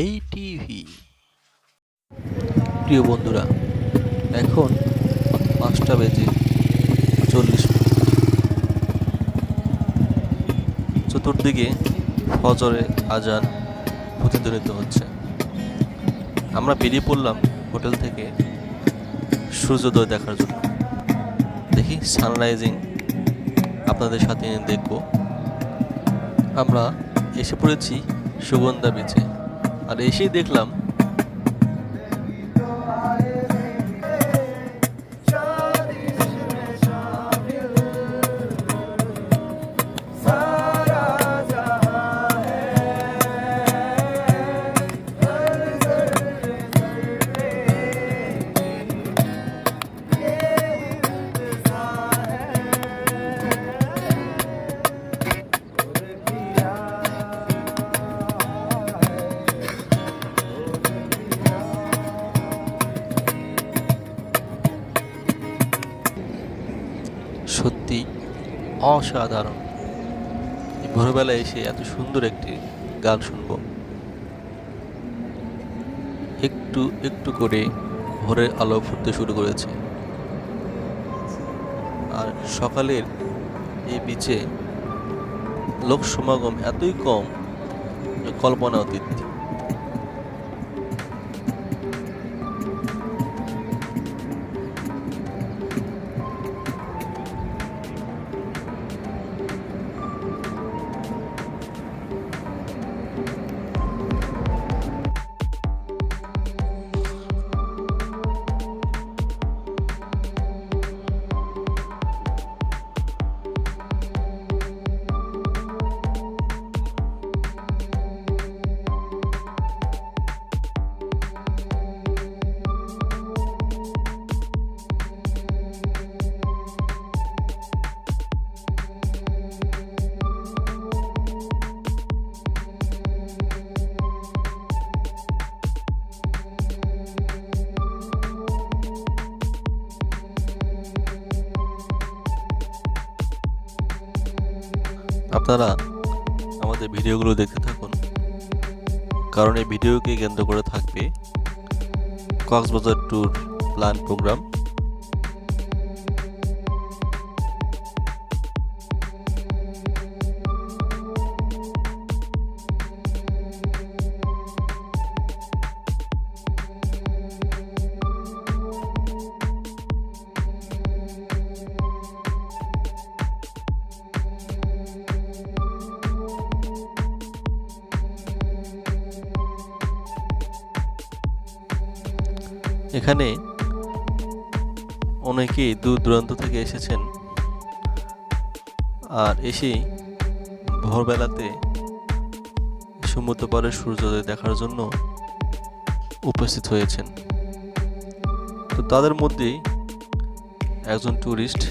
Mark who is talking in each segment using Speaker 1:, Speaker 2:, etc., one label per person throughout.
Speaker 1: এই টিভি। প্রিয় বন্ধুরা, এখন পাঁচটা বেজে চল্লিশ চতুর্দিকে ফজরে আজান প্রতিধ্বনিত হচ্ছে। আমরা বেরিয়ে পড়লাম হোটেল থেকে সূর্যোদয় দেখার জন্য। দেখি সানরাইজিং আপনাদের সাথে দেখব। আমরা এসে পড়েছি সুগন্ধা বিচে আর এসেই দেখলাম অসাধারণ। এই ভোরবেলায় এসে এত সুন্দর একটি গান শুনব। একটু একটু করে ভোরের আলো ফুটতে শুরু করেছে। আর সকালের এই বিচে লোক সমাগম এতই কম কল্পনা অতীত আপনারা আমাদের ভিডিওগুলো দেখতে থাকুন। কারণ এই ভিডিওকে কেন্দ্র করে থাকবে কক্সবাজার ট্যুর প্ল্যান প্রোগ্রাম। এখানে অনেকেই দূর দূরান্ত থেকে এসেছেন আর এসেই ভোরবেলাতে সমুদ্র পাড়ে সূর্যোদয় দেখার জন্য উপস্থিত হয়েছেন। তো তাদের মধ্যেই একজন ট্যুরিস্ট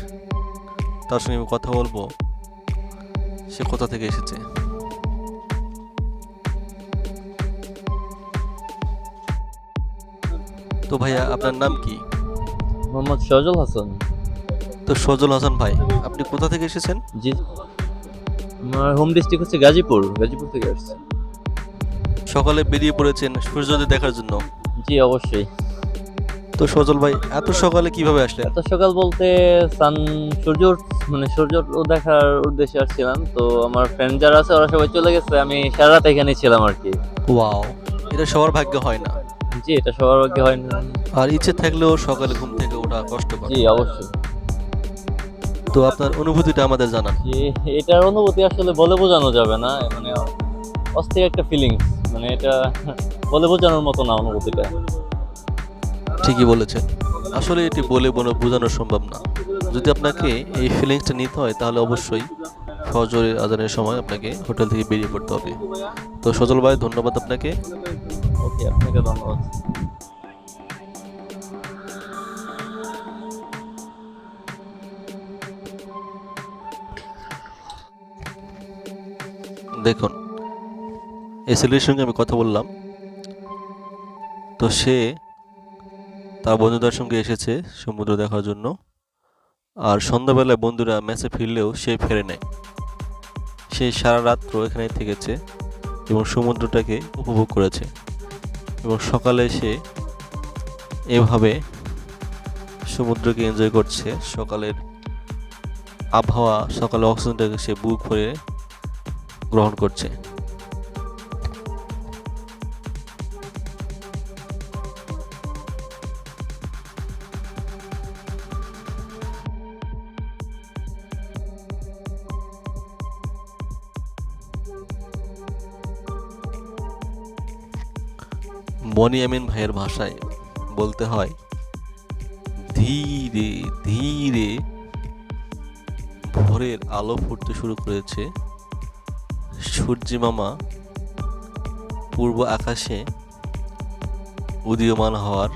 Speaker 1: তার সঙ্গে আমি কথা বলব, সে কোথা থেকে এসেছে? তো ভাইয়া আপনার নাম কি?
Speaker 2: মোহাম্মদ সজল হাসান।
Speaker 1: তো সজল হাসান ভাই আপনি কোথা থেকে এসেছেন?
Speaker 2: জি। আমার হোম ডিস্ট্রিক্ট হচ্ছে গাজীপুর গাজীপুর থেকে আসছে।
Speaker 1: সকালে বেরিয়ে পড়েছেন সূর্যোদয় দেখার জন্য?
Speaker 2: জি অবশ্যই।
Speaker 1: তো সজল ভাই এত সকালে কীভাবে আসলেন?
Speaker 2: এত সকাল বলতে সান সূর্য মানে সূর্য দেখার উদ্দেশ্যে আসছিলাম। তো আমার ফ্রেন্ড যারা আছে ওরা সবাই চলে গেছে। আমি সারা রাত এখানে ছিলাম আর কি।
Speaker 1: ওয়াও এটা সবার ভাগ্য হয় না।
Speaker 2: জি এটা সবার ভাগ্যে হয় না।
Speaker 1: আর ইচ্ছে থাকলেও সকালে ঘুম থেকে ওঠা কষ্টকর।
Speaker 2: জি অবশ্যই।
Speaker 1: তো আপনার অনুভূতিটা আমাদের জানান।
Speaker 2: এটার অনুভূতি আসলে বলে বোঝানো যাবে না মানে অস্থির একটা ফিলিংস মানে এটা বলে বোঝানোর মতো না অনুভূতিটা।
Speaker 1: ঠিকই বলেছেন। আসলে এটি বলে বলে বোঝানো সম্ভব না। যদি আপনাকে এই ফিলিংসটা নিতে হয় তাহলে অবশ্যই ফজরের আজানের সময় আপনাকে হোটেল থেকে বেরিয়ে পড়তে হবে। তো সজল ভাই ধন্যবাদ আপনাকে।
Speaker 2: ওকে, আপনাকে ধন্যবাদ।
Speaker 1: দেখুন, এই ছেলের সঙ্গে আমি কথা বললাম। তো সে তার বন্ধুদের সঙ্গে এসেছে সমুদ্র দেখার জন্য। আর সন্ধ্যাবেলায় বন্ধুরা ম্যাচে ফিরলেও সে ফেরে নেয়। সে সারা রাত্র এখানে থেকেছে এবং সমুদ্রটাকে উপভোগ করেছে। এবং সকালে সে এভাবে সমুদ্রকে এনজয় করছে। সকালের আবহাওয়া, সকালে অক্সিজেনটাকে সে বুক করে গ্রহণ করছে। বনি আমিন ভাইয়ের ভাষায় বলতে হয়, ধীরে ধীরে ভোরের আলো ফুটতে শুরু করেছে। সূর্যি মামা পূর্ব আকাশে উদীয়মান হওয়ার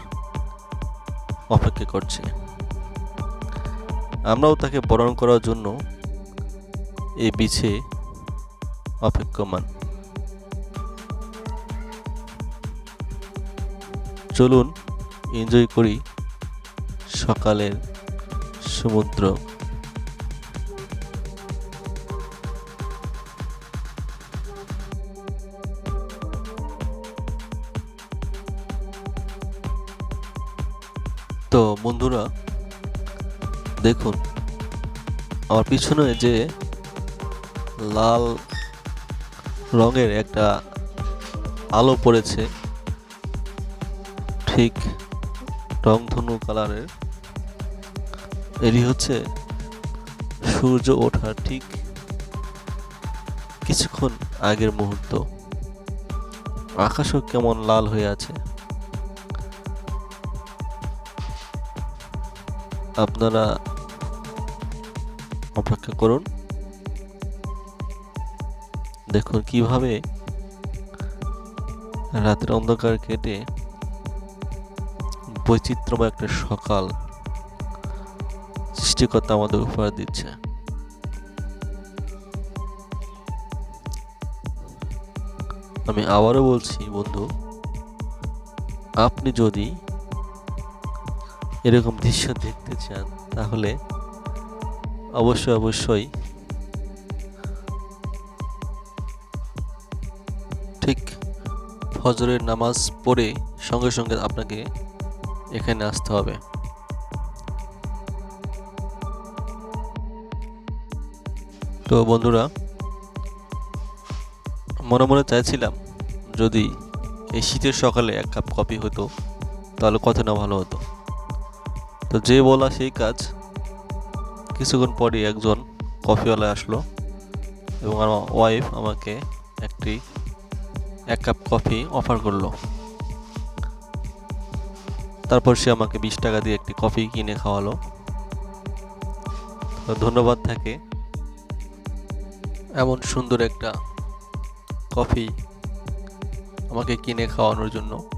Speaker 1: অপেক্ষা করছে। আমরাও তাকে বরণ করার জন্য এই বিছে অপেক্ষমান। চলুন এনজয় করি সকালের সমুদ্র। তো বন্ধুরা, দেখুন, আমার পিছনে যে লাল রঙের একটা আলো পড়েছে ঠিক রংধনু কালারের। এটি হচ্ছে সূর্য ওঠার ঠিক কিছুক্ষণ আগের মুহূর্ত। আকাশও কেমন লাল হয়ে আছে। আপনারা অপেক্ষা করুন। দেখুন কীভাবে রাতের অন্ধকার কেটে বৈচিত্র্যময় একটা সকাল সৃষ্টিকর্তা আমাদের উপহার দিচ্ছে। আমি আবারও বলছি, বন্ধু, আপনি যদি এরকম দৃশ্য দেখতে চান, তাহলে অবশ্যই অবশ্যই ঠিক ফজরের নামাজ পড়ে সঙ্গে সঙ্গে আপনাকে এখানে আসতে হবে। তো বন্ধুরা, মনে মনে চাইছিলাম যদি এই শীতের সকালে এক কাপ কফি হতো, তাহলে কত না ভালো হতো। তো যে বলা সেই কাজ, কিছুক্ষণ পরই একজন কফিওয়ালা আসলো এবং আমার ওয়াইফ আমাকে একটি এক কাপ কফি অফার করল। তারপর সে আমাকে বিশ টাকা দিয়ে একটি কফি কিনে খাওয়ালো। ধন্যবাদ থাকে। এমন সুন্দর একটা কফি আমাকে কিনে খাওয়ানোর জন্য।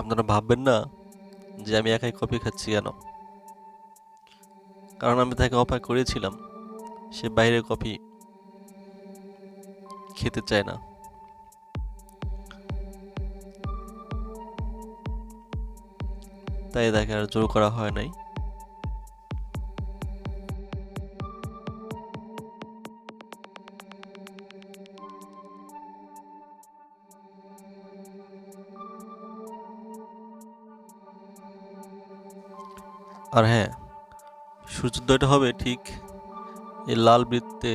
Speaker 1: আপনারা ভাববেন না যে আমি একাই কফি খাচ্ছি কেন? কারণ আমি তাকে অফার করেছিলাম, সে বাইরে কফি খেতে চায় না। তাই তাকে আর জোর করা হয় নাই। আর হ্যাঁ সূর্যোদয়টা হবে ঠিক এই লাল বৃত্তে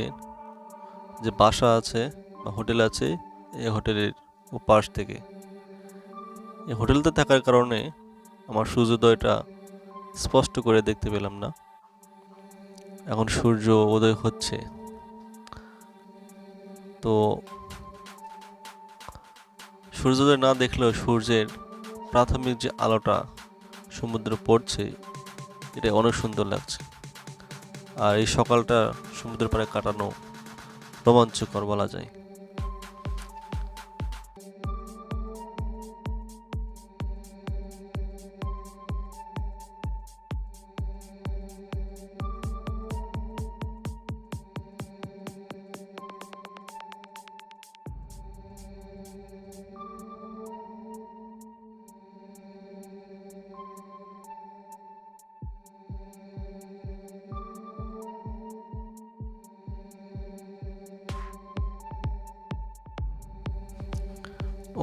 Speaker 1: যে বাসা আছে বা হোটেল আছে, এই হোটেলের পাশ থেকে। এই হোটেলতে থাকার কারণে আমার সূর্যোদয়টা স্পষ্ট করে দেখতে পেলাম না। এখন সূর্য উদয় হচ্ছে। তো সূর্যোদয় না দেখলেও সূর্যের প্রাথমিক যে আলোটা সমুদ্রে পড়ছে এটা অনেক সুন্দর লাগছে। আর এই সকালটা সমুদ্রের পাড়ে কাটানো রোমাঞ্চকর বলা যায়।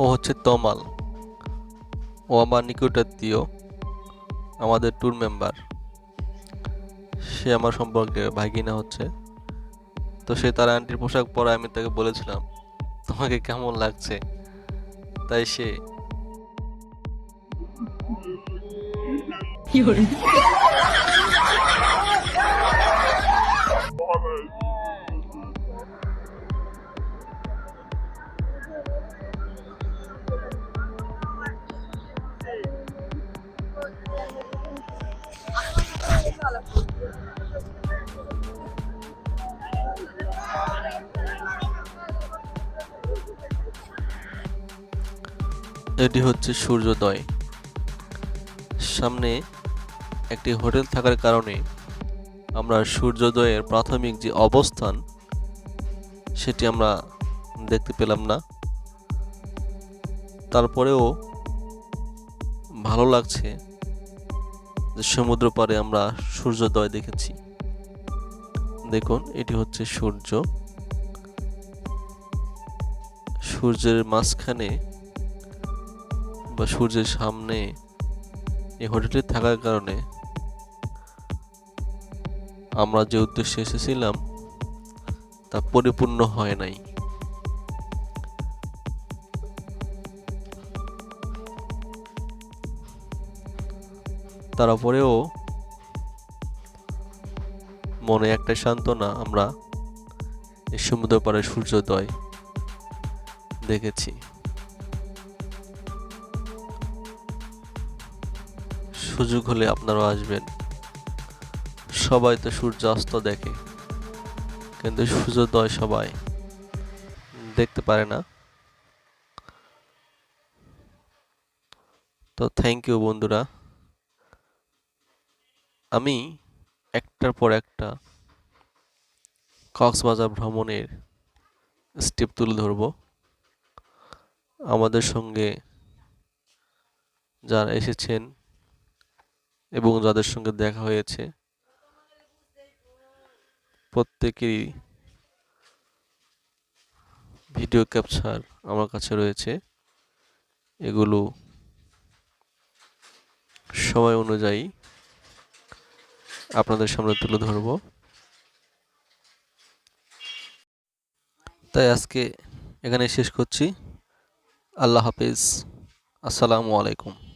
Speaker 1: ও হচ্ছে তমাল। ও আমার নিকটাত্মীয় আমাদের ট্যুর মেম্বার সে আমার সম্পর্কে ভাগিনা হচ্ছে। তো সে তার আন্টির পোশাক পরে আমি তাকে বলেছিলাম, তোমাকে কেমন লাগছে? তাই সে এটি হচ্ছে সূর্যোদয়। সামনে একটি হোটেল থাকার কারণে আমরা সূর্যোদয়ের প্রাথমিক যে অবস্থান, সেটি আমরা দেখতে পেলাম না। তারপরেও ভালো লাগছে যে সমুদ্র পাড়ে আমরা সূর্যোদয় দেখেছি। দেখুন, এটি হচ্ছে সূর্য। সূর্যের মাঝখানে বা সূর্যের সামনে এই হোটেলটি থাকার কারণে আমরা যে উদ্দেশ্যে এসেছিলাম, তা পরিপূর্ণ হয় নাই। তারপরেও মনে একটা সান্ত্বনা আমরা এই সমুদ্র পাড়ে সূর্যোদয় দেখেছি। সুযোগ হলে আপনারাও আসবেন। সবাই তো সূর্যাস্ত দেখে, কিন্তু সূর্যোদয় সবাই দেখতে পারে না। তো থ্যাংক ইউ বন্ধুরা। আমি একটার পর একটা কক্সবাজার ভ্রমণের স্টেপ তুলে ধরব। আমাদের সঙ্গে যারা এসেছেন এবং যাদের সঙ্গে দেখা হয়েছে, প্রত্যেকেরই ভিডিও ক্যাপচার আমার কাছে রয়েছে। এগুলো সময় অনুযায়ী আপনাদের সামনে তুলে ধরব। তাই আজকে এখানে শেষ করছি। আল্লাহ হাফিজ। আসসালামু আলাইকুম।